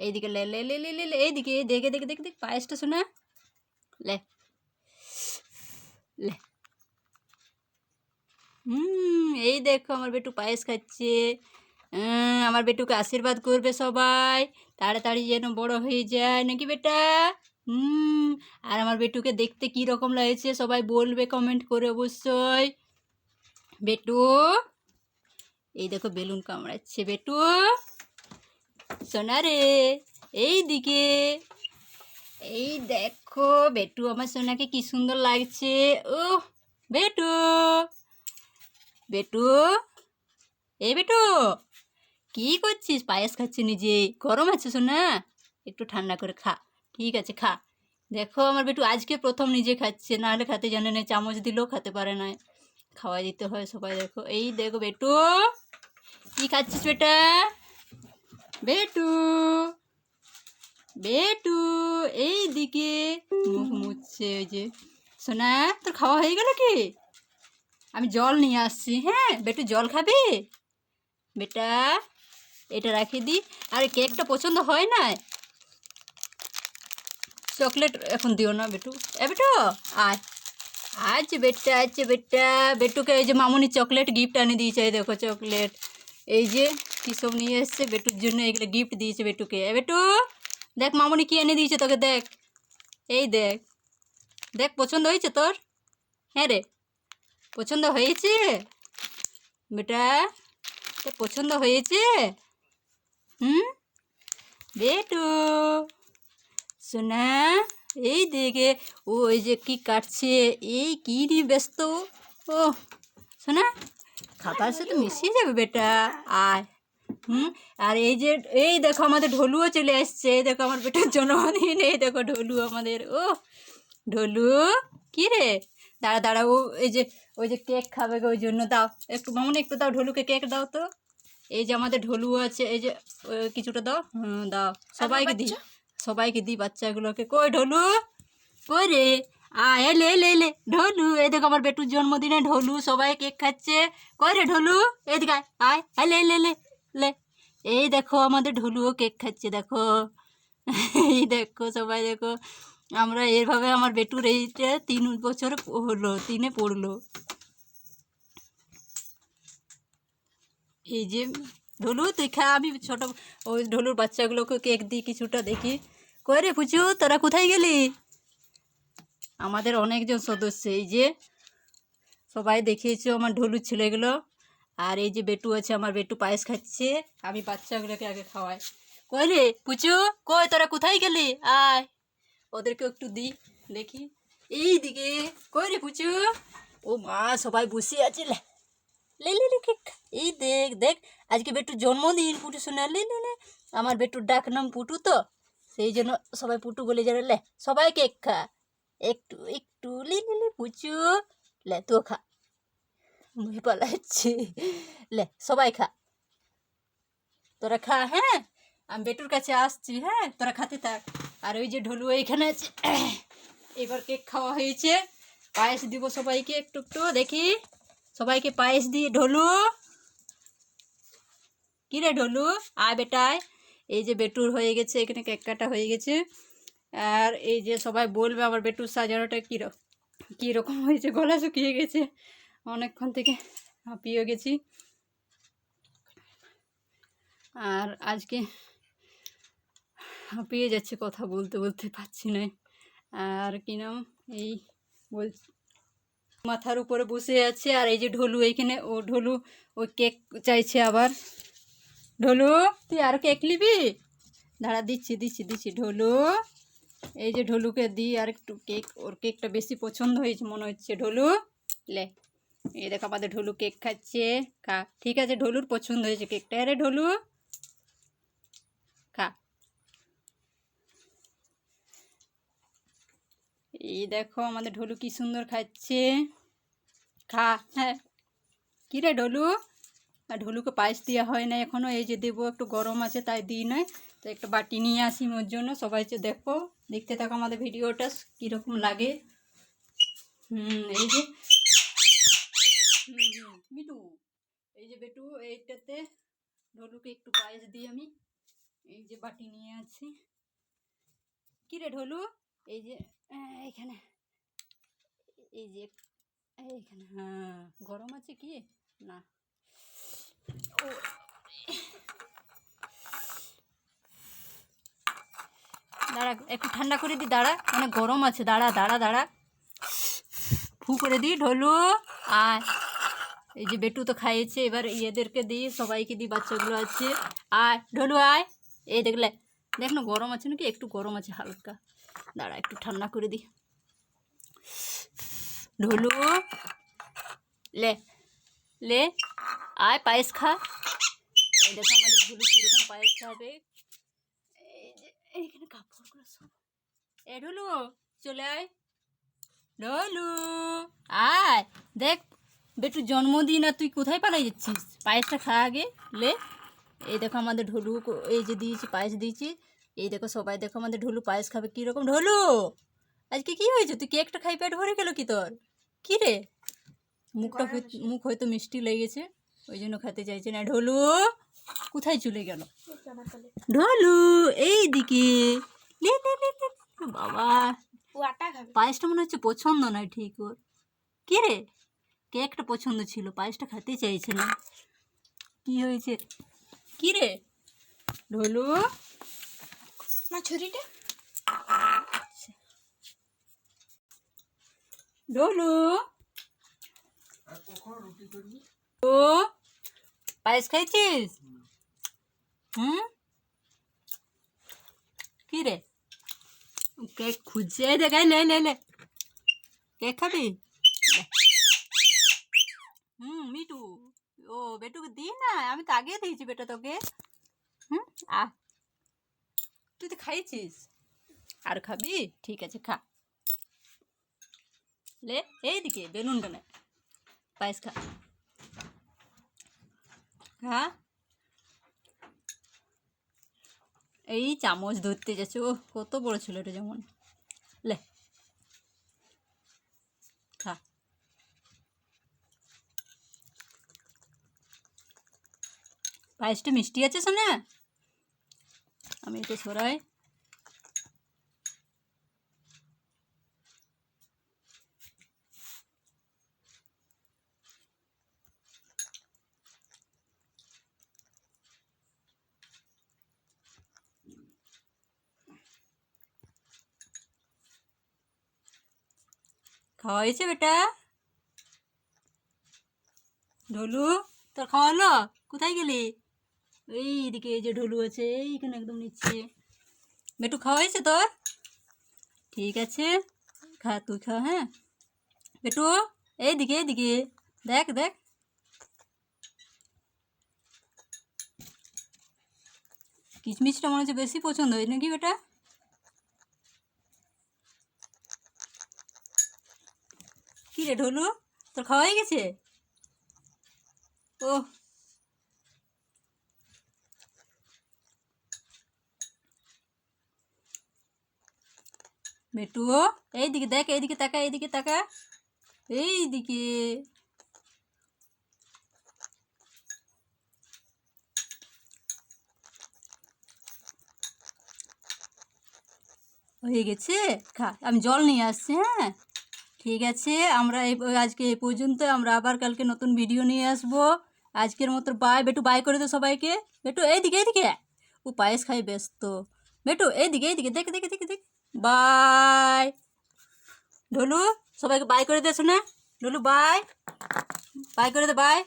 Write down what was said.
এইদিকে লে লে লে লে লে এইদিকে দেখে দেখে দেখে দেখ পায়েসটা শোনা। লে। লে। হুম, এই দেখো আমার বেটু পায়েস খাচ্ছে। আমার বেটুকে আশীর্বাদ করবে সবাই। তাড়াতাড়ি যেন বড় হয়ে যায়, নাকি বেটা? হুম, আর আমার বেটুকে দেখতে কি রকম লাগছে সবাই বলবে কমেন্ট করে অবশ্যই। বেটু, এই দেখো বেলুন কামড়াচ্ছে, বেটু। সোনা রে এই দিকে এই দেখো, বেটু আমার সোনাকে কি সুন্দর লাগছে। ও বেটু বেটু এই বেটু, কি করছিস? পায়েস খাচ্ছি নিজে। গরম আছে সোনা, একটু ঠান্ডা করে খা। ঠিক আছে, খা। দেখো আমার বেটু, আজকে প্রথম নিজে খাচ্ছে, নাহলে খেতে জানে না, চামচ দিলেও খেতে পারে না। খাওয়া দিতে হয় সবাই, দেখো। এই দেখো বেটু, কি খাচ্ছিস বেটা? বেটু বেটু এই দিকে মুখ মুছছে ওই যে। সোনা, তোর খাওয়া হয়ে গেল কি? আমি জল নিয়ে আসছি হ্যাঁ? বেটু, জল খাবি? বেটা, এটা রাখি দি। আর কেকটা পছন্দ হয় না? চকলেট এখন দিও না বেটু। এ বেটু, আয়। আচ্ছা বেটা আচ্ছা বেটা বেটুকে এই যে মামুনি চকলেট গিফট আনি দিয়েছে দেখো চকলেট। এই যে কী সব নিয়ে এসছে, বেটুর জন্য এগুলো গিফট দিয়েছে বেটুকে। বেটু, দেখ মামুনি কি এনে দিয়েছে তোকে, দেখ। এই দেখ দেখ, পছন্দ হয়েছে তোর? হ্যাঁ রে, পছন্দ হয়েছে? বেটা, তোর পছন্দ হয়েছে? হুম? বেটু শোনা এই দেখে, ও ওই যে কি কাটছে, এই কি নিয়ে ব্যস্ত? ও শোনা খাবার সাথে মিশিয়ে যাবে বেটা, আয়। হুম? আর এই যে এই দেখো আমাদের ঢোলুও চলে আসছে। এই দেখো আমার বেটার জন্মদিন এই দেখো ঢোলু আমাদের। ও ঢোলু কি রে? দাঁড়া দাঁড়া ও এই যে ওই যে কেক খাবে গো, ওই জন্য দাও। একটু মামুন একটু দাও ঢোলুকে কেক দাও তো। এই যে আমাদের ঢোলু আছে এই যে কিছুটা দাও। হুম দাও। সবাইকে দিই সবাইকে দিই বাচ্চাগুলোকে। কই ঢোলু? কই রে? আয় এলে এলে এলে ঢোলু এই দেখো আমার বেটুর জন্মদিনে ঢোলু সবাই কেক খাচ্ছে। কই রে ঢোলু? এদিকে আয় আয় এলে এলে এলে লে, এই দেখো আমাদের ঢুলুও কেক খাচ্ছে, দেখো। এই দেখো সবাই, দেখো। আমরা এভাবে আমার বেটুর এইটা তিন বছর হলো, তিনে পড়ল। এই যে, ঢোলু, তুই খা, আমি ছোট, ওই ঢোলুর বাচ্চাগুলোকে কেক দিই, কিছুটা দেখি। কই রে পুচু তোরা কোথায় গেলি? আমাদের অনেকজন সদস্য, এই যে, সবাই দেখিয়েছে আমার ঢোলুর ছেলেগুলো। আর এই যে বেটু আছে, আমার বেটু পায়েস খাচ্ছে, আমি বাচ্চাগুলোকে আগে খাওয়াই। কই রে, পুচু, কই, তোরা কোথায় গেলি? আয় ওদেরকে একটু দিই দেখি। এই দিকে কই রে পুচু? ও মা, সবাই বসে আছে, লে লে। এই দেখ দেখ, আজকে বেটুর জন্মদিন, পুটু শোনা, লে লে আমার বেটুর ডাক নাম পুটু তো, সেই জন্য সবাই পুটু বলে যাবে, লে, সবাই কেক খা। একটু একটু, লে লে পুচু, লে তো খা। মুহে পালাচ্ছি লে, সবাই খা। তোরা খা হ্যাঁ? আমি বেটুর কাছে আসছি হ্যাঁ? তোরা খাতে থাক। আর ওই যে ঢোলু এইখানে আছে, এবার কেক খাওয়া হয়েছে। পায়েস দিব সবাইকে একটু একটু, দেখি। সবাইকে পায়েস দিয়ে, ঢোলু। কি রে ঢোলু? আয় বেটায়। এই যে বেটুর হয়ে গেছে, এখানে কেক কাটা হয়ে গেছে। আর এই যে সবাই বলবে আমার বেটুর সাজানোটা কীরকম কীরকম হয়েছে, গলা শুকিয়ে গেছে। অনেকক্ষণ থেকে হাঁপিয়ে গেছি। আর আজকে হাঁপিয়ে যাচ্ছে কথা বলতে বলতে পারছি না। আর কি নাম এই বলছি মাথার উপরে বসে আছে আর এই যে ঢোলু এইখানে, ও ঢোলু ওই কেক চাইছে আবার। ঢোলু, তুই আর কেক নিবি? দাঁড়া, দিচ্ছি দিচ্ছি দিচ্ছি। ঢোলু, এই যে ঢোলুকে দিই আর একটু কেক, ওর কেকটা বেশি পছন্দ হয়েছে, মনে হচ্ছে। ঢোলু, লে। এই দেখো আমাদের ঢোলু কেক খাচ্ছে। খা। ঠিক আছে, ঢোলুর পছন্দ হয়েছে কেকটা। আরে ঢোলু, খা। এই দেখো আমাদের ঢোলু কি সুন্দর খাচ্ছে। খা। হ্যাঁ। কী রে ঢোলু? ঢোলুকে পায়েস দেওয়া হয় না এখনও এই যে দেবো, একটু গরম আছে, তাই দিই নয় তো একটা বাটি নিয়ে আসি ওর জন্য। সবাই যে দেখো, দেখতে থাকো আমাদের ভিডিওটা, কীরকম লাগে। হুম, এই যে মিটু? এই যে বেটু এইটাতে ঢোলুকে একটু পায়েস দিই আমি। এই যে বাটি নিয়ে আছি। কি রে ঢোলু? এই যে আহ, এখানে এই যে এইখানে হ্যাঁ। গরম আছে কি? না। ও দাঁড়া একটু ঠান্ডা করে দি দাঁড়া। মানে গরম আছে। দাঁড়া দাঁড়া দাঁড়া। ফু করে দিই ঢোলু। আয়। এই যে বেটু তো খাইয়েছে, এবার ইয়েদেরকে দিই সবাইকে দিই বাচ্চাগুলো আছে। আয় ঢোলু আয়। এই দেখলে, দেখ না, গরম আছে নাকি? একটু গরম আছে হালকা। দাঁড়া, একটু ঠান্ডা করে দিই ঢোলু লে লে, আয়, পায়েস খা। এই দেখো আমাদের ঢোলু কীরকম পায়েস খাবে। এই এইখানে কাপড়গুলো সব। এ ঢোলু, চলে আয়। ঢোলু, আয়, দেখ বেটু জন্মদিন আর তুই কোথায় পালাই যাচ্ছিস? পায়েসটা খা আগে লে। এই দেখো আমাদের ঢোলু এই যে দিয়েছি পায়েস দিয়েছি। এই দেখো সবাই দেখো আমাদের ঢোলু পায়েস খাবে কীরকম। ঢোলু আজকে কি হয়েছে? তুই কেকটা খাই পেট ভরে গেল কি তোর? কি রে? মুখটা মুখ হয়তো মিষ্টি লেগেছে ওই জন্য খেতে চাইছে না। ঢোলু কোথায় চলে গেল? ঢোলু এই দিকে। বাবা। পায়েসটা মনে হচ্ছে পছন্দ নয় ঠিক ওর। কি রে? কেকটা পছন্দ ছিল পায়েসটা খেতে চাইছে না কি হয়েছে? কি রে? ঢোলু? মা ছুরিটা? ঢোলু? ও পায়েস খাইছিস? হুম? কি রে? কেক খুঁজছে দেখাই লে লে কেক খাবি? মিটু। ও, বেটুকে দি না? আমি তো আগে দিয়েছি বেটা তোকে। হুম, আ। তুই তো খাইছিস আর খাবি? ঠিক আছে, খা। লে, এইদিকে বেলুনটা নে পায়েস খা। খা। এই চামচ ধরতে যাচ্ছে। ও কত বড় ছিল এটা যেমন। লে। পায়েসটা মিষ্টি আছে শোনা আমি এটা সরাই। খাওয়া হয়েছে বেটা? ঢোলু তোর খাওয়ালো কোথায় গেলি? এইদিকে এই যে ঢোলু আছে, এইখানে একদম নিচ্ছে বেটু খাওয়া হয়েছে তোর? ঠিক আছে, খা, তুই খা হ্যাঁ। বেটু এইদিকে এইদিকে, দেখ দেখ। কিচমিচটা মনে হচ্ছে বেশি পছন্দ হয় নাকি বেটা কি রে ঢোলু, তোর খাওয়া হয়ে গেছে? ও বেটু এইদিকে দেখ, এইদিকে তাকা এইদিকে তাকা। এইদিকে। হয়ে গেছে? খা, আমি জল নিয়ে আসছি হ্যাঁ? ঠিক আছে, আমরা এই আজকে এই পর্যন্ত, আমরা আবার কালকে নতুন ভিডিও নিয়ে আসব। আজকের মতো বাই বেটু বাই করে দে সবাইকে। বেটু এইদিকে এইদিকে। ও পায়েস খাই ব্যস্ত। বেটু এইদিকে এইদিকে, দেখে দেখে দেখে, দেখ। বাই ঢোলু সবাইকে বাই করে দে শোনা? ঢোলু বাই বাই করে দে বাই